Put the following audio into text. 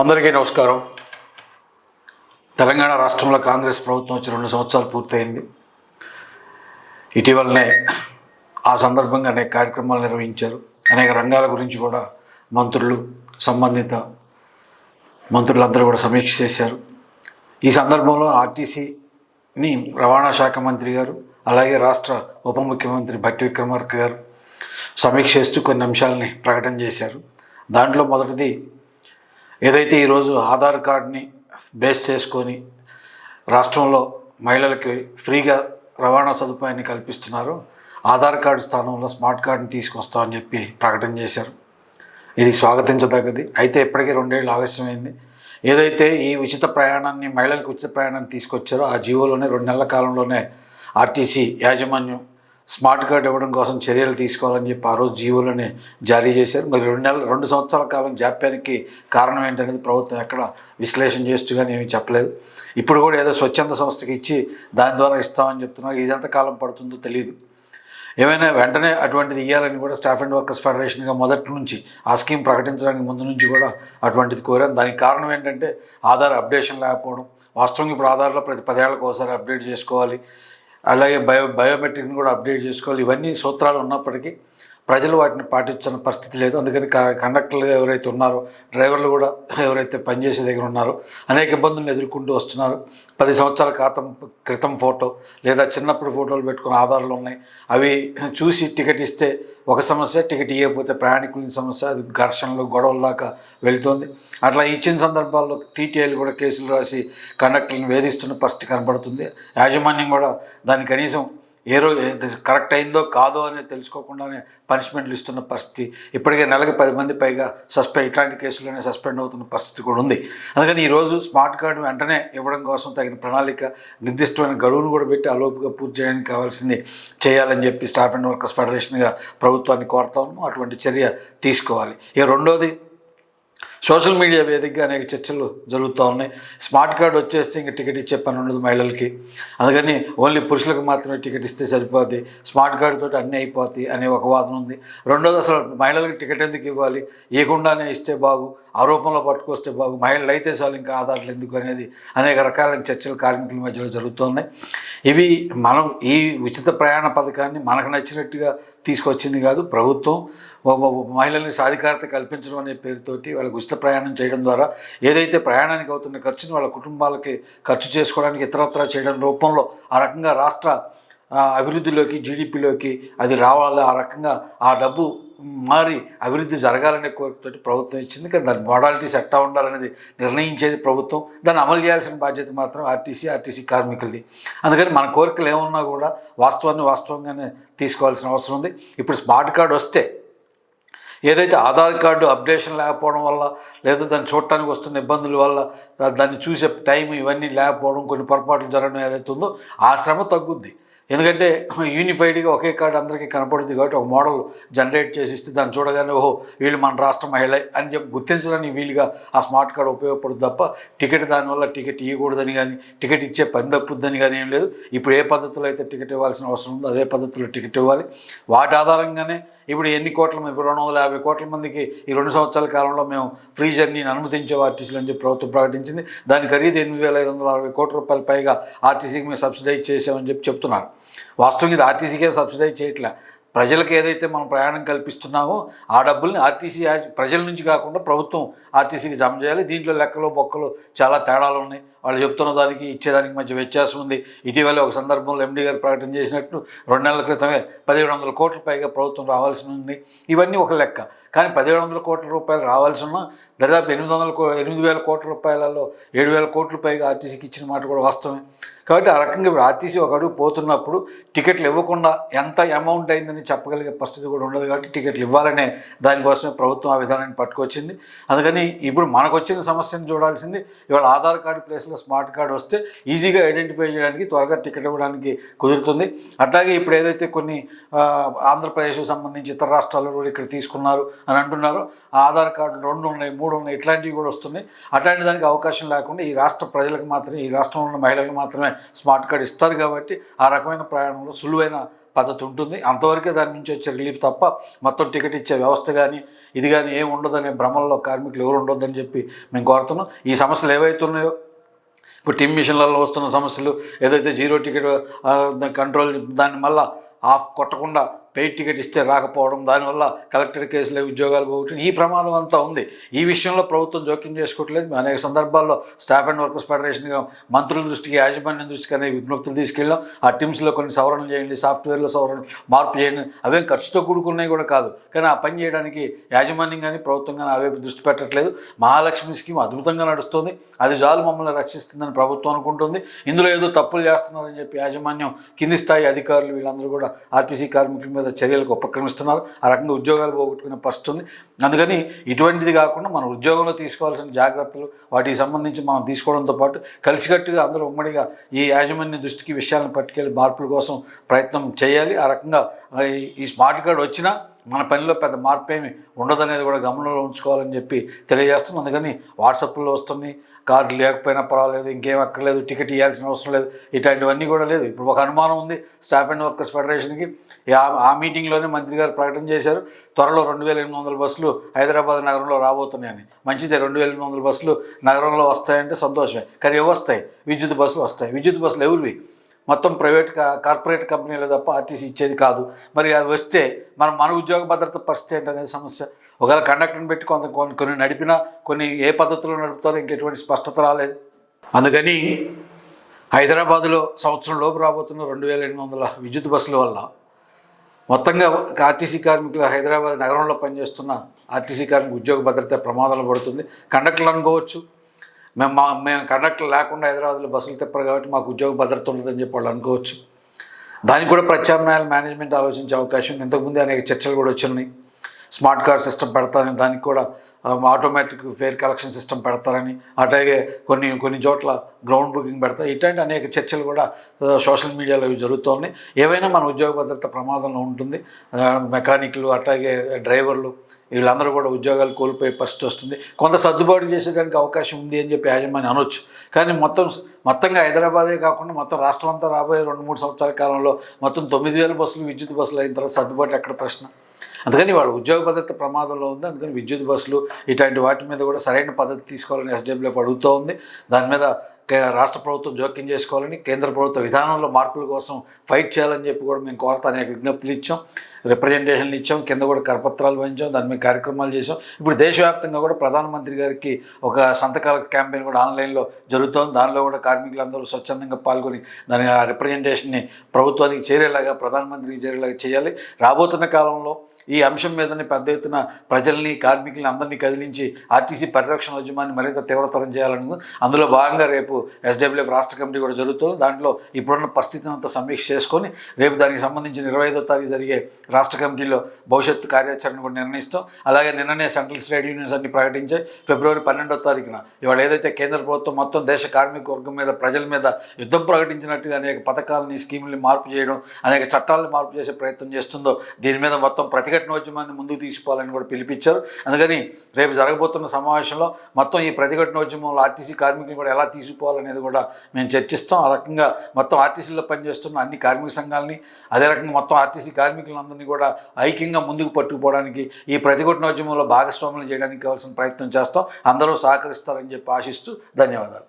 అందరికీ నమస్కారం. తెలంగాణ రాష్ట్రంలో కాంగ్రెస్ ప్రభుత్వం వచ్చి రెండు సంవత్సరాలు పూర్తయింది. ఇటీవలనే ఆ సందర్భంగా అనేక కార్యక్రమాలు నిర్వహించారు. అనేక రంగాల గురించి కూడా మంత్రులు సంబంధిత మంత్రులందరూ కూడా సమీక్ష చేశారు. ఈ సందర్భంలో ఆర్టీసీని రవాణా శాఖ మంత్రి గారు అలాగే రాష్ట్ర ఉప ముఖ్యమంత్రి భట్టి విక్రమార్క గారు సమీక్ష చేస్తూ కొన్ని అంశాలని ప్రకటన చేశారు. దాంట్లో మొదటిది ఏదైతే ఈరోజు ఆధార్ కార్డ్ని బేస్ చేసుకొని రాష్ట్రంలో మహిళలకి ఫ్రీగా రవాణా సదుపాయాన్ని కల్పిస్తున్నారో ఆధార్ కార్డు స్థానంలో స్మార్ట్ కార్డుని తీసుకొస్తామని చెప్పి ప్రకటన చేశారు. ఇది స్వాగతించదగ్గది. అయితే ఇప్పటికీ రెండేళ్ళు ఆలస్యమైంది. ఏదైతే ఈ ఉచిత ప్రయాణాన్ని మహిళలకు ఉచిత ప్రయాణాన్ని తీసుకొచ్చారో ఆ జీవోలోనే రెండు నెలల కాలంలోనే ఆర్టీసీ యాజమాన్యం స్మార్ట్ కార్డు ఇవ్వడం కోసం చర్యలు తీసుకోవాలని చెప్పి ఆ రోజు జీవోలని జారీ చేశారు. మరి రెండు నెలలు రెండు సంవత్సరాల కాలం జాప్యానికి కారణం ఏంటనేది ప్రభుత్వం ఎక్కడ విశ్లేషణ చేస్తూ కానీ ఏమీ చెప్పలేదు. ఇప్పుడు కూడా ఏదో స్వచ్ఛంద సంస్థకి ఇచ్చి దాని ద్వారా ఇస్తామని చెప్తున్నారు. ఇది ఎంత కాలం పడుతుందో తెలియదు ఏమైనా వెంటనే అటువంటిది ఇవ్వాలని కూడా స్టాఫ్ అండ్ వర్కర్స్ ఫెడరేషన్గా మొదటి నుంచి ఆ స్కీమ్ ప్రకటించడానికి ముందు నుంచి కూడా అటువంటిది కోరాం దానికి కారణం ఏంటంటే ఆధార్ అప్డేషన్ లేకపోవడం. వాస్తవంగా ఇప్పుడు ఆధార్లో ప్రతి పదేళ్ళకి ఒకసారి అప్డేట్ చేసుకోవాలి. అలాగే బయో బయోమెట్రిక్ని కూడా అప్డేట్ చేసుకోవాలి. ఇవన్నీ సూత్రాలు ఉన్నప్పటికీ ప్రజలు వాటిని పాటించిన పరిస్థితి లేదు. అందుకని క- కండక్టర్లు ఎవరైతే ఉన్నారో డ్రైవర్లు కూడా ఎవరైతే పనిచేసే దగ్గర ఉన్నారో అనేక ఇబ్బందులను ఎదుర్కొంటూ వస్తున్నారు. పది సంవత్సరాల క్రితం క్రితం ఫోటో లేదా చిన్నప్పుడు ఫోటోలు పెట్టుకున్న ఆధారాలు ఉన్నాయి. అవి చూసి టికెట్ ఇస్తే ఒక సమస్య టికెట్ ఇవ్వకపోతే ప్రయాణికుల సమస్య అది ఘర్షణలు గొడవల దాకా వెళుతుంది. అట్లా ఇచ్చిన సందర్భాల్లో టీటీఐలు కూడా కేసులు రాసి కండక్టర్లను వేధిస్తున్న పరిస్థితి కనబడుతుంది. యాజమాన్యం కూడా దాన్ని కనీసం ఏ రోజు కరెక్ట్ అయిందో కాదో అనేది తెలుసుకోకుండానే పనిష్మెంట్లు ఇస్తున్న పరిస్థితి. ఇప్పటికే నెలకి పది మంది పైగా సస్పెండ్ ఇట్లాంటి కేసుల్లోనే సస్పెండ్ అవుతున్న పరిస్థితి కూడా ఉంది. అందుకని ఈరోజు స్మార్ట్ కార్డు వెంటనే ఇవ్వడం కోసం తగిన ప్రణాళిక నిర్దిష్టమైన గడువును కూడా పెట్టి అలోపుగా పూర్తి చేయడానికి కావాల్సింది చేయాలని చెప్పి స్టాఫ్ అండ్ వర్కర్స్ ఫెడరేషన్గా ప్రభుత్వాన్ని కోరుతాము అటువంటి చర్య తీసుకోవాలి. ఇక రెండోది సోషల్ మీడియా వేదికగా అనేక చర్చలు జరుగుతూ ఉన్నాయి. స్మార్ట్ కార్డు వచ్చేస్తే ఇంకా టికెట్ ఇచ్చే పని ఉండదు మహిళలకి. అందుకని ఓన్లీ పురుషులకు మాత్రమే టికెట్ ఇస్తే సరిపోద్ది. స్మార్ట్ కార్డు తోటి అన్నీ అయిపోతాయి అనే ఒక వాదన ఉంది. రెండోది అసలు మహిళలకు టికెట్ ఎందుకు ఇవ్వాలి? ఇవ్వకుండానే ఇస్తే బాగు? ఆరోపణలో పట్టుకొస్తే బాగు? మహిళలు అయితే చాలు ఇంకా ఆధారాలు ఎందుకు అనేది అనేక రకాలైన చర్చలు కార్మికుల మధ్యలో జరుగుతున్నాయి ఇవి మనం ఈ ఉచిత ప్రయాణ పథకాన్ని మనకు నచ్చినట్టుగా తీసుకొచ్చింది కాదు ప్రభుత్వం. వ- మహిళల్ని సాధికారత కల్పించడం అనే పేరుతోటి వాళ్ళకి ఉచిత ప్రయాణం చేయడం ద్వారా ఏదైతే ప్రయాణానికి అవుతున్న ఖర్చుని వాళ్ళ కుటుంబాలకి ఖర్చు చేసుకోవడానికి ఇతరత్రా చేయడం రూపంలో ఆ రకంగా రాష్ట్ర అభివృద్ధిలోకి జీడిపిలోకి అది రావాలి ఆ రకంగా ఆ డబ్బు మారి అభివృద్ధి జరగాలనే కోరికతోటి ప్రభుత్వం ఇచ్చింది. కానీ దాని మోడాలిటీస్ ఎట్టా ఉండాలనేది నిర్ణయించేది ప్రభుత్వం. దాన్ని అమలు చేయాల్సిన బాధ్యత మాత్రం ఆర్టీసీ ఆర్టీసీ కార్మికులది. అందుకని మన కోరికలు ఏమున్నా కూడా వాస్తవాన్ని వాస్తవంగానే తీసుకోవాల్సిన అవసరం ఉంది. ఇప్పుడు స్మార్ట్ కార్డు వస్తే ఏదైతే ఆధార్ కార్డు అప్డేషన్ లేకపోవడం వల్ల లేదా దాన్ని చూడటానికి వస్తున్న ఇబ్బందుల వల్ల దాన్ని చూసే టైం ఇవన్నీ లేకపోవడం కొన్ని పొరపాట్లు జరగడం ఏదైతే ఉందో ఆ శ్రమ తగ్గుద్ది. ఎందుకంటే యూనిఫైడ్గా ఒకే కార్డు అందరికీ కనపడుతుంది కాబట్టి ఒక మోడల్ జనరేట్ చేసి ఇస్తే దాన్ని చూడగానే ఓహో వీళ్ళు మన రాష్ట్ర మహిళ అని చెప్పి గుర్తించడానికి వీలుగా ఆ స్మార్ట్ కార్డు ఉపయోగపడుతుంది తప్ప టికెట్ దానివల్ల టికెట్ ఇవ్వకూడదని కానీ టికెట్ ఇచ్చే పని తప్పుద్దని కానీ ఏం లేదు. ఇప్పుడు ఏ పద్ధతిలో అయితే టికెట్ ఇవ్వాల్సిన అవసరం ఉందో అదే పద్ధతిలో టికెట్ ఇవ్వాలి. వాటి ఆధారంగానే ఇప్పుడు ఎన్ని కోట్ల మంది ఇప్పుడు రెండు వందల యాభై కోట్ల మందికి ఈ రెండు సంవత్సరాల కాలంలో మేము ఫ్రీ జర్నీని అనుమతించే ఆర్టీసీలు అని చెప్పి ప్రభుత్వం ప్రకటించింది. దాని ఖరీదు ఎనిమిది వేల ఐదు వందల అరవై కోట్ల రూపాయల పైగా ఆర్టీసీకి మేము సబ్సిడైజ్ చేసామని చెప్పి చెప్తున్నారు. వాస్తవంగా ఇది ఆర్టీసీకే సబ్సిడైజ్ చేయట్లే. ప్రజలకు ఏదైతే మనం ప్రయాణం కల్పిస్తున్నామో ఆ డబ్బుల్ని ఆర్టీసీ ప్రజల నుంచి కాకుండా ప్రభుత్వం ఆర్టీసీకి జమ చేయాలి. దీంట్లో లెక్కలు బొక్కలు చాలా తేడాలు ఉన్నాయి. వాళ్ళు చెప్తున్న దానికి ఇచ్చేదానికి మధ్య వ్యత్యాసం ఉంది. ఇటీవల ఒక సందర్భంలో ఎండీ గారు ప్రకటన చేసినట్టు రెండు నెలల క్రితమే పదిహేడు వందల కోట్ల పైగా ప్రభుత్వం రావాల్సి ఉంది. ఇవన్నీ ఒక లెక్క. కానీ పదిహేడు వందల కోట్ల రూపాయలు రావాల్సిన దాదాపు ఎనిమిది వందల కో ఎనిమిది వేల కోట్ల రూపాయలలో ఏడు వేల కోట్ల పైగా ఆర్టీసీకి ఇచ్చిన మాట కూడా వాస్తవమే. కాబట్టి ఆ రకంగా ఇప్పుడు ఆర్టీసీ ఒక అడుగు పోతున్నప్పుడు టికెట్లు ఇవ్వకుండా ఎంత అమౌంట్ అయిందని చెప్పగలిగే పరిస్థితి కూడా ఉండదు కాబట్టి టికెట్లు ఇవ్వాలనే దానికోసమే ప్రభుత్వం ఆ విధానాన్ని పట్టుకొచ్చింది. అందుకని ఇప్పుడు మనకు వచ్చిన సమస్యను చూడాల్సింది ఇవాళ ఆధార్ కార్డు ప్లేస్లో స్మార్ట్ కార్డు వస్తే ఈజీగా ఐడెంటిఫై చేయడానికి త్వరగా టికెట్ ఇవ్వడానికి కుదురుతుంది. అట్లాగే ఇప్పుడు ఏదైతే కొన్ని ఆంధ్రప్రదేశ్కు ఆంధ్రప్రదేశ్కి సంబంధించి ఇతర రాష్ట్రాల్లో కూడా ఇక్కడ తీసుకున్నారు అని అంటున్నారు. ఆధార్ కార్డు రెండు ఉన్నాయి మూడు ఉన్నాయి ఇట్లాంటివి కూడా వస్తున్నాయి. అట్లాంటి దానికి అవకాశం లేకుండా ఈ రాష్ట్ర ప్రజలకు మాత్రమే ఈ రాష్ట్రంలో ఉన్న మహిళలకు మాత్రమే స్మార్ట్ కార్డు ఇస్తారు కాబట్టి ఆ రకమైన ప్రయాణంలో సులువైన పద్ధతి ఉంటుంది. అంతవరకే దాని నుంచి వచ్చే రిలీఫ్ తప్ప మొత్తం టికెట్ ఇచ్చే వ్యవస్థ కానీ ఇది కానీ ఏం ఉండదనే భ్రమల్లో కార్మికులు ఎవరు ఉండొద్దని చెప్పి మేము కోరుతున్నాం. ఈ సమస్యలు ఏవైతే ఉన్నాయో ఇప్పుడు టీమ్ మిషన్లలో వస్తున్న సమస్యలు ఏదైతే జీరో టికెట్ కంట్రోల్ దాన్ని మళ్ళా ఆఫ్ కొట్టకుండా పెయిడ్ టికెట్ ఇస్తే రాకపోవడం దానివల్ల కలెక్టర్ కేసులే ఉద్యోగాలు పోగొట్టిన ఈ ప్రమాదం అంతా ఉంది. ఈ విషయంలో ప్రభుత్వం జోక్యం చేసుకోవట్లేదు. అనేక సందర్భాల్లో స్టాఫ్ అండ్ వర్కర్స్ ఫెడరేషన్గా మంత్రుల దృష్టికి యాజమాన్యం దృష్టికి అనే విజ్ఞప్తులు తీసుకెళ్ళాం. ఆ టీమ్స్లో కొన్ని సవరణలు చేయండి సాఫ్ట్వేర్లో సవరణ మార్పు చేయండి. అవేం ఖర్చుతో కూడుకున్నాయి కూడా కాదు. కానీ ఆ పని చేయడానికి యాజమాన్యం కానీ ప్రభుత్వం కానీ అవే దృష్టి పెట్టట్లేదు. మహాలక్ష్మి స్కీమ్ అద్భుతంగా నడుస్తుంది. అది చాలు మమ్మల్ని రక్షిస్తుందని ప్రభుత్వం అనుకుంటుంది. ఇందులో ఏదో తప్పులు చేస్తున్నారని చెప్పి యాజమాన్యం కింది స్థాయి అధికారులు వీళ్ళందరూ కూడా ఆర్టీసీ కార్మికుల మీద చర్యలకు ఉపక్రమిస్తున్నారు. ఆ రకంగా ఉద్యోగాలు పోగొట్టుకునే పరిస్థితి ఉంది. అందుకని ఇటువంటిది కాకుండా మన ఉద్యోగంలో తీసుకోవాల్సిన జాగ్రత్తలు వాటికి సంబంధించి మనం తీసుకోవడంతో పాటు కలిసికట్టుగా అందరూ ఉమ్మడిగా ఈ యాజమాన్య దృష్టికి విషయాలను పట్టుకెళ్ళి మార్పుల కోసం ప్రయత్నం చేయాలి. ఆ రకంగా ఈ- ఈ స్మార్ట్ కార్డ్ వచ్చినా మన పనిలో పెద్ద మార్పు ఏమి ఉండదనేది కూడా గమనంలో ఉంచుకోవాలని చెప్పి తెలియజేస్తుంది అందుకని వాట్సాప్లో వస్తున్నాయి. కార్డు లేకపోయినా పర్వాలేదు ఇంకేం అక్కర్లేదు టికెట్ ఇవ్వాల్సిన అవసరం లేదు. ఇట్లాంటివన్నీ కూడా లేదు. ఇప్పుడు ఒక అనుమానం ఉంది స్టాఫ్ అండ్ వర్కర్స్ ఫెడరేషన్కి. ఆ- ఆ మీటింగ్లోనే మంత్రి గారు ప్రకటన చేశారు. త్వరలో రెండు వేల ఎనిమిది వందల బస్సులు హైదరాబాద్ నగరంలో రాబోతున్నాయని. మంచిదే రెండు వేల ఎనిమిది వందల బస్సులు నగరంలో వస్తాయంటే సంతోషమే. కానీ ఏవి వస్తాయి. విద్యుత్ బస్సులు వస్తాయి. విద్యుత్ బస్సులు ఎవరివి? మొత్తం ప్రైవేట్ కా- కార్పొరేట్ కంపెనీలు తప్ప ఆర్టీసీ ఇచ్చేది కాదు. మరి అది వస్తే మనం మన ఉద్యోగ భద్రత పరిస్థితి ఏంటనేది సమస్య. ఒకవేళ కండక్టర్ని పెట్టి కొంత కొన్ని కొన్ని నడిపినా కొన్ని ఏ పద్ధతిలో నడుపుతారో ఇంకెటువంటి స్పష్టత రాలేదు. అందుకని హైదరాబాదులో సంవత్సరం లోపు రాబోతున్న రెండు వేల ఎనిమిది వందల విద్యుత్ బస్సుల వల్ల మొత్తంగా ఆర్టీసీ కార్మికులు హైదరాబాద్ నగరంలో పనిచేస్తున్న ఆర్టీసీ కార్మిక ఉద్యోగ భద్రత ప్రమాదాలు పడుతుంది. కండక్టర్లు అనుకోవచ్చు మేము మా మేము కండక్టర్ లేకుండా హైదరాబాద్లో బస్సులు తిప్పరు కాబట్టి మాకు ఉద్యోగ భద్రత ఉండదని చెప్పి వాళ్ళు అనుకోవచ్చు. దానికి కూడా ప్రత్యామ్నాయాలు మేనేజ్మెంట్ ఆలోచించే అవకాశం ఇంతకుముందు అనేక చర్చలు కూడా వచ్చినాయి. స్మార్ట్ కార్డ్ సిస్టమ్ పెడతానని దానికి కూడా ఆటోమేటిక్ ఫేర్ కలెక్షన్ సిస్టమ్ పెడతారని అట్లాగే కొన్ని కొన్ని చోట్ల గ్రౌండ్ బుకింగ్ పెడతారు. ఇట్లాంటి అనేక చర్చలు కూడా సోషల్ మీడియాలో ఇవి జరుగుతున్నాయి ఏవైనా మన ఉద్యోగ భద్రత ప్రమాదంలో ఉంటుంది మెకానిక్లు అట్లాగే డ్రైవర్లు వీళ్ళందరూ కూడా ఉద్యోగాలు కోల్పోయే పరిస్థితి వస్తుంది. కొంత సర్దుబాటు చేసేదానికి అవకాశం ఉంది అని చెప్పి యాజమాన్యం అనొచ్చు. కానీ మొత్తం మొత్తంగా హైదరాబాదే కాకుండా మొత్తం రాష్ట్రం అంతా రాబోయే రెండు మూడు సంవత్సరాల కాలంలో మొత్తం తొమ్మిది వేల బస్సులు విద్యుత్ బస్సులు అయిన తర్వాత సర్దుబాటు ఎక్కడ ప్రశ్న? అందుకని వాళ్ళు ఉద్యోగ భద్రత ప్రమాదంలో ఉంది. అందుకని విద్యుత్ బస్సులు ఇట్లాంటి వాటి మీద కూడా సరైన పద్ధతి తీసుకోవాలని ఎస్డబ్ల్యూఎఫ్ అడుగుతూ ఉంది. దాని మీద రాష్ట్ర ప్రభుత్వం జోక్యం చేసుకోవాలని కేంద్ర ప్రభుత్వ విధానంలో మార్పుల కోసం ఫైట్ చేయాలని చెప్పి కూడా మేము కోరత అనేక విజ్ఞప్తులు ఇచ్చాం. రిప్రజెంటేషన్లు ఇచ్చాం. కింద కూడా కరపత్రాలు వహించాం దాని మీద కార్యక్రమాలు చేసాం ఇప్పుడు దేశవ్యాప్తంగా కూడా ప్రధానమంత్రి గారికి ఒక సంతకాల క్యాంపెయిన్ కూడా ఆన్లైన్లో జరుగుతోంది దానిలో కూడా కార్మికులందరూ స్వచ్ఛందంగా పాల్గొని దాని ఆ రిప్రజెంటేషన్ని ప్రభుత్వానికి చేరేలాగా ప్రధానమంత్రికి చేరేలాగా చేయాలి. రాబోతున్న కాలంలో ఈ అంశం మీదనే పెద్ద ఎత్తున ప్రజల్ని కార్మికుల్ని అందరినీ కదిలించి ఆర్టీసీ పరిరక్షణ ఉద్యమాన్ని మరింత తీవ్రతరం చేయాలని అందులో భాగంగా రేపు ఎస్డబ్ల్యూఎఫ్ రాష్ట్ర కమిటీ కూడా జరుగుతుంది దాంట్లో ఇప్పుడున్న పరిస్థితిని అంతా సమీక్ష చేసుకొని రేపు దానికి సంబంధించిన ఇరవై ఐదో తారీఖు జరిగే రాష్ట్ర కమిటీలో భవిష్యత్తు కార్యాచరణ కూడా నిర్ణయిస్తాం. అలాగే నిన్ననే సెంట్రల్ ట్రేడ్ యూనియన్స్ అన్ని ప్రకటించాయి. ఫిబ్రవరి పన్నెండో తారీఖున ఇవాళ ఏదైతే కేంద్ర ప్రభుత్వం మొత్తం దేశ కార్మిక వర్గం మీద ప్రజల మీద యుద్ధం ప్రకటించినట్టుగా అనేక పథకాలని స్కీముల్ని మార్పు చేయడం అనేక చట్టాలను మార్పు చేసే ప్రయత్నం చేస్తుందో దీని మీద మొత్తం ప్రతి ప్రతిఘటనోద్యమాన్ని ముందుకు తీసుకోవాలని కూడా పిలిపించారు. అందుకని రేపు జరగబోతున్న సమావేశంలో మొత్తం ఈ ప్రతిఘటనోద్యమంలో ఆర్టీసీ కార్మికులు కూడా ఎలా తీసుకోవాలనేది కూడా మేము చర్చిస్తాం. ఆ రకంగా మొత్తం ఆర్టీసీలో పనిచేస్తున్న అన్ని కార్మిక సంఘాలని అదే రకంగా మొత్తం ఆర్టీసీ కార్మికులందరినీ కూడా ఐక్యంగా ముందుకు పట్టుకుపోవడానికి ఈ ప్రతిఘటనోద్యమంలో భాగస్వాములు చేయడానికి కావాల్సిన ప్రయత్నం చేస్తాం. అందరూ సహకరిస్తారని చెప్పి ఆశిస్తూ ధన్యవాదాలు.